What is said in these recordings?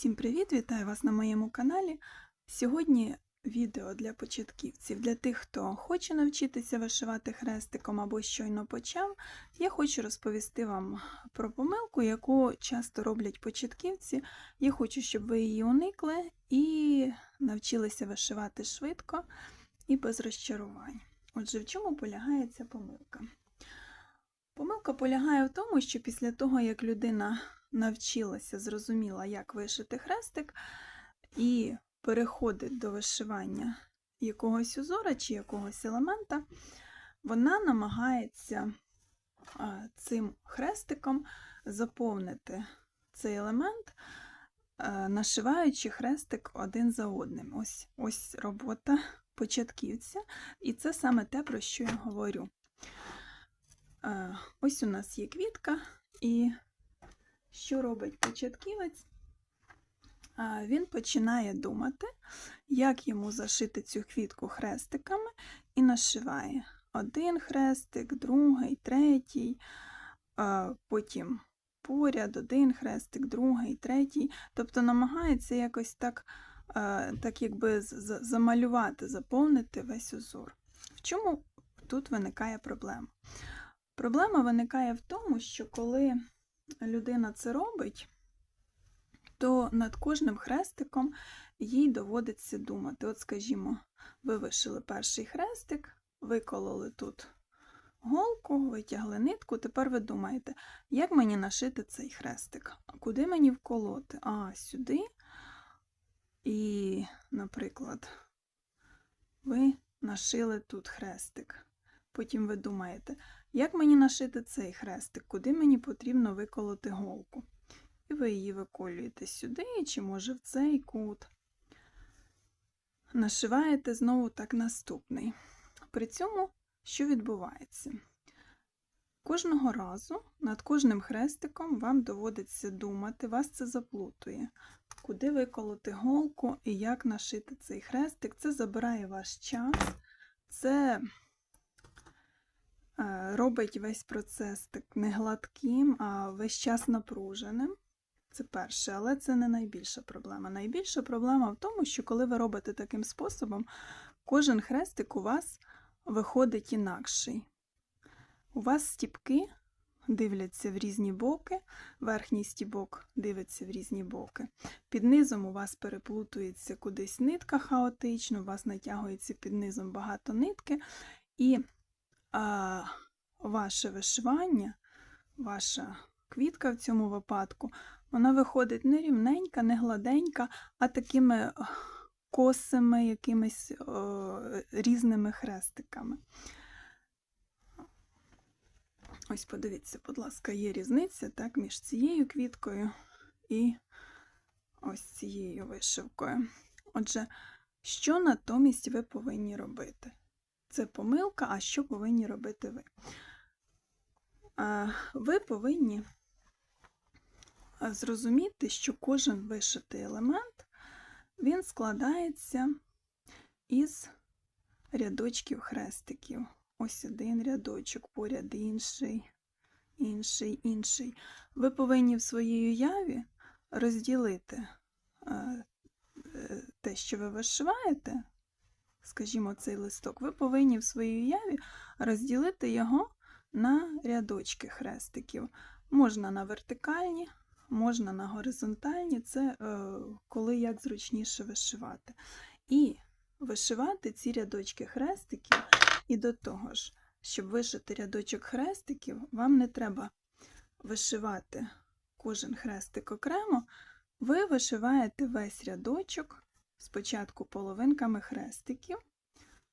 Всім привіт! Вітаю вас на моєму каналі. Сьогодні відео для початківців. Для тих, хто хоче навчитися вишивати хрестиком або щойно почав, я хочу розповісти вам про помилку, яку часто роблять початківці. Я хочу, щоб ви її уникли і навчилися вишивати швидко і без розчарувань. Отже, в чому полягає ця помилка? Помилка полягає в тому, що після того, як людина навчилася, зрозуміла, як вишити хрестик, і переходить до вишивання якогось узора чи якогось елемента, вона намагається цим хрестиком заповнити цей елемент, нашиваючи хрестик один за одним. Ось, ось робота початківця, і це саме те, про що я говорю. Ось у нас є квітка, і що робить початківець? Він починає думати, як йому зашити цю квітку хрестиками і нашиває один хрестик, другий, третій, потім поряд один хрестик, другий, третій. Тобто намагається якось так, так якби замалювати, заповнити весь узор. В чому тут виникає проблема? Проблема виникає в тому, що коли людина це робить, то над кожним хрестиком їй доводиться думати. От, скажімо, ви вишили перший хрестик, викололи тут голку, витягли нитку, тепер ви думаєте, як мені нашити цей хрестик? Куди мені вколоти? А, сюди. І, наприклад, ви нашили тут хрестик. Потім ви думаєте, як мені нашити цей хрестик, куди мені потрібно виколоти голку? І ви її виколюєте сюди, чи може в цей кут. Нашиваєте знову так наступний. При цьому що відбувається? Кожного разу над кожним хрестиком вам доводиться думати, вас це заплутує. Куди виколоти голку і як нашити цей хрестик. Це забирає ваш час, це робить весь процес так не гладким, а весь час напруженим. Це перше, але це не найбільша проблема. Найбільша проблема в тому, що коли ви робите таким способом, кожен хрестик у вас виходить інакший. У вас стіпки дивляться в різні боки, верхній стібок дивиться в різні боки. Під низом у вас переплутується кудись нитка хаотично, у вас натягується під низом багато нитки, і а, ваше вишивання, ваша квітка в цьому випадку, вона виходить не рівненька, не гладенька, а такими косими, якимись о, різними хрестиками. Ось подивіться, будь ласка, є різниця так, між цією квіткою і ось цією вишивкою. Отже, що натомість ви повинні робити? Це помилка, а що повинні робити ви? Ви повинні зрозуміти, що кожен вишитий елемент він складається із рядочків хрестиків. Ось один рядочок, поряд інший, інший, інший. Ви повинні в своїй уяві розділити е, те, що ви вишиваєте, скажімо, цей листок, ви повинні в своїй уяві розділити його на рядочки хрестиків. Можна на вертикальні, можна на горизонтальні, це е, коли як зручніше вишивати. І вишивати ці рядочки хрестиків, і до того ж, щоб вишити рядочок хрестиків, вам не треба вишивати кожен хрестик окремо, ви вишиваєте весь рядочок спочатку половинками хрестиків,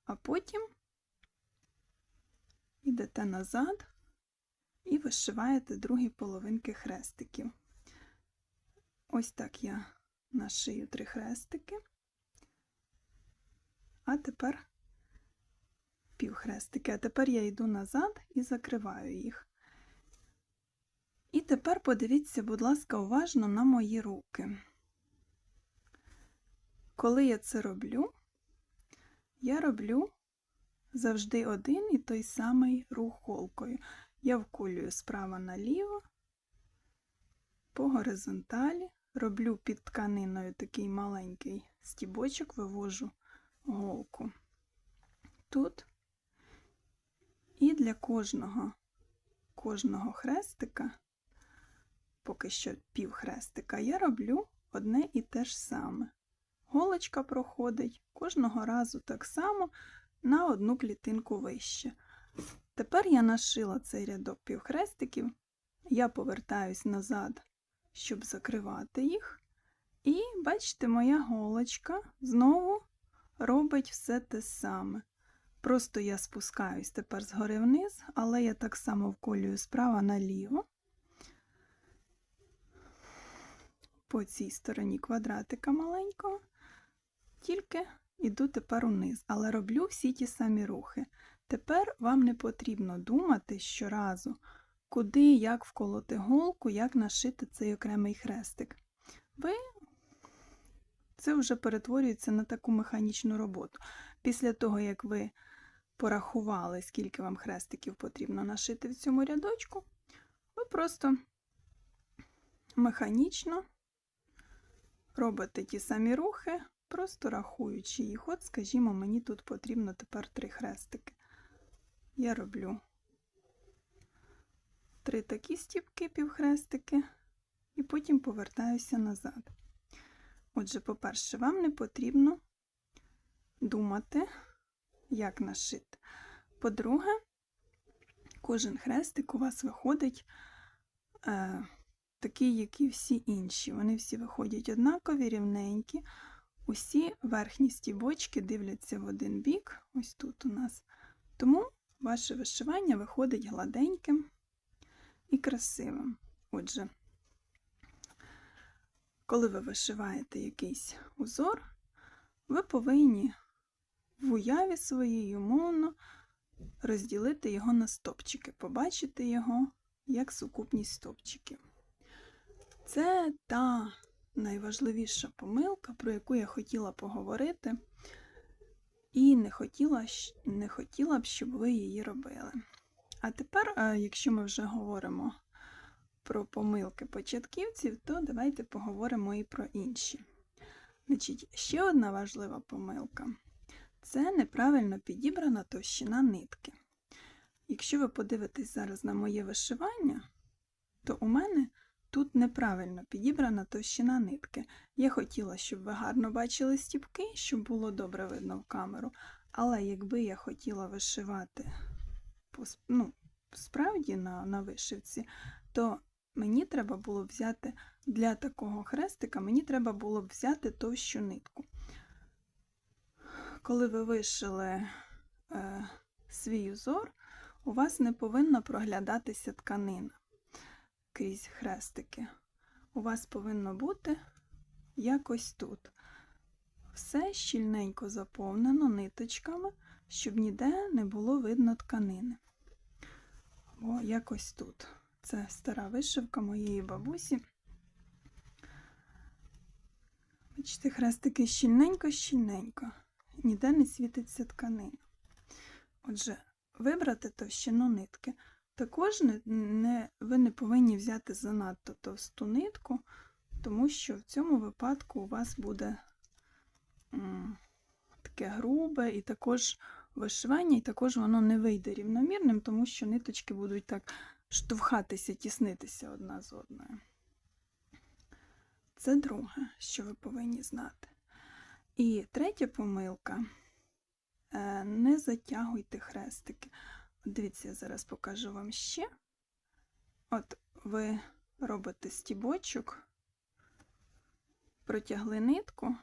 а потім йдете назад і вишиваєте другі половинки хрестиків. Ось так я нашию три хрестики. А тепер півхрестики. А тепер я йду назад і закриваю їх. І тепер подивіться, будь ласка, уважно на мої руки. Коли я це роблю, я роблю завжди один і той самий рух голкою. Я вкулюю справа наліво, по горизонталі, роблю під тканиною такий маленький стібочок, вивожу голку тут. І для кожного, кожного хрестика, поки що пів хрестика, я роблю одне і те ж саме. Голочка проходить кожного разу так само на одну клітинку вище. Тепер я нашила цей рядок півхрестиків, я повертаюсь назад, щоб закривати їх. І бачите, моя голочка знову робить все те саме. Просто я спускаюсь тепер згори вниз, але я так само вколюю справа наліво. По цій стороні квадратика маленького, тільки йду тепер униз, але роблю всі ті самі рухи. Тепер вам не потрібно думати щоразу, куди, як вколоти голку, як нашити цей окремий хрестик. Ви це вже перетворюється на таку механічну роботу. Після того, як ви порахували, скільки вам хрестиків потрібно нашити в цьому рядочку, ви просто механічно робите ті самі рухи, просто рахуючи їх. От, скажімо, мені тут потрібно тепер три хрестики. Я роблю три такі стіпки, півхрестики, і потім повертаюся назад. Отже, по-перше, вам не потрібно думати, як нашити. По-друге, кожен хрестик у вас виходить е, такий, як і всі інші. Вони всі виходять однакові, рівненькі. Усі верхні стібочки дивляться в один бік, ось тут у нас. Тому ваше вишивання виходить гладеньким і красивим. Отже, коли ви вишиваєте якийсь узор, ви повинні в уяві своїй умовно розділити його на стопчики, побачити його як сукупність стопчиків. Це та найважливіша помилка, про яку я хотіла поговорити, і не хотіла, не хотіла б, щоб ви її робили. А тепер, е, якщо ми вже говоримо про помилки початківців, то давайте поговоримо і про інші. Значить, Ще одна важлива помилка це неправильно підібрана товщина нитки. Якщо ви подивитесь зараз на моє вишивання, то у мене тут неправильно підібрана товщина нитки. Я хотіла, щоб ви гарно бачили стіпки, щоб було добре видно в камеру. Але якби я хотіла вишивати ну, справді на, на вишивці, то мені треба було взяти для такого хрестика, мені треба було б взяти товщу нитку. Коли ви вишили е, свій узор, у вас не повинна проглядатися тканина крізь хрестики. У вас повинно бути якось тут. Все щільненько заповнено ниточками, щоб ніде не було видно тканини. О, якось тут. Це стара вишивка моєї бабусі. Бачите, хрестики щільненько-щільненько, ніде не світиться тканина. Отже, вибрати товщину нитки. Також не, не, ви не повинні взяти занадто товсту нитку, тому що в цьому випадку у вас буде м, таке грубе і також вишивання, і також воно не вийде рівномірним, тому що ниточки будуть так штовхатися, тіснитися одна з одною. Це друге, що ви повинні знати. І третя помилка е, не затягуйте хрестики. Дивіться, я зараз покажу вам ще. От ви робите стібочок, протягли нитку,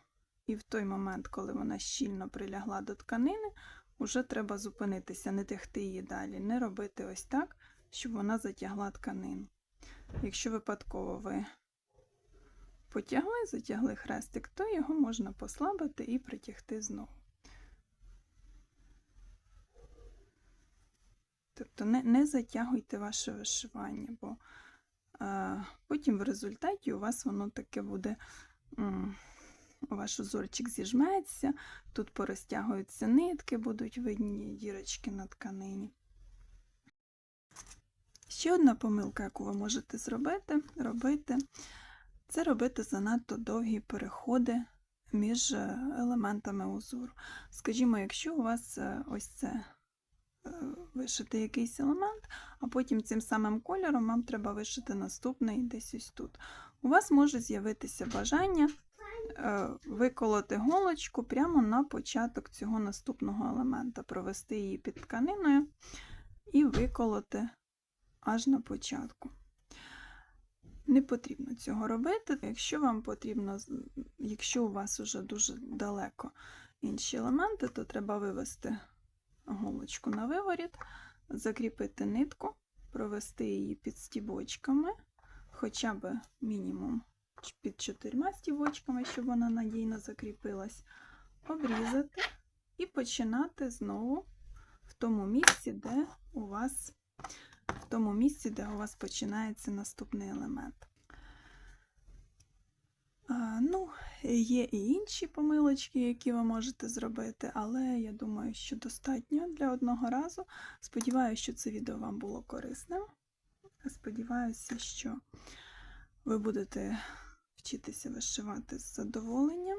і в той момент, коли вона щільно прилягла до тканини, вже треба зупинитися, не тягти її далі, не робити ось так, щоб вона затягла тканину. Якщо випадково ви потягли, затягли хрестик, то його можна послабити і притягти знову. Тобто не не затягуйте ваше вишивання, бо а, потім в результаті у вас воно таке буде, м, ваш узорчик зіжметься, тут порозтягуються нитки, будуть видні дірочки на тканині. Ще одна помилка, яку ви можете зробити, робити, це робити занадто довгі переходи між е, елементами узору. Скажімо, якщо у вас е, ось це е, вишити якийсь елемент, а потім цим самим кольором вам треба вишити наступний десь ось тут. У вас може з'явитися бажання е, виколоти голочку прямо на початок цього наступного елемента, провести її під тканиною і виколоти аж на початку. Не потрібно цього робити. Якщо вам потрібно, якщо у вас уже дуже далеко інші елементи, то треба вивести голочку на виворіт, закріпити нитку, провести її під стібочками, хоча б мінімум під чотирма стібочками, щоб вона надійно закріпилась, обрізати і починати знову в тому місці, де у вас в тому місці, де у вас починається наступний елемент. Ну, є і інші помилочки, які ви можете зробити, але я думаю, що достатньо для одного разу. Сподіваюся, що це відео вам було корисним. Сподіваюся, що ви будете вчитися вишивати з задоволенням.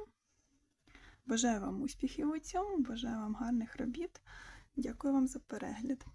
Бажаю вам успіхів у цьому, бажаю вам гарних робіт. Дякую вам за перегляд.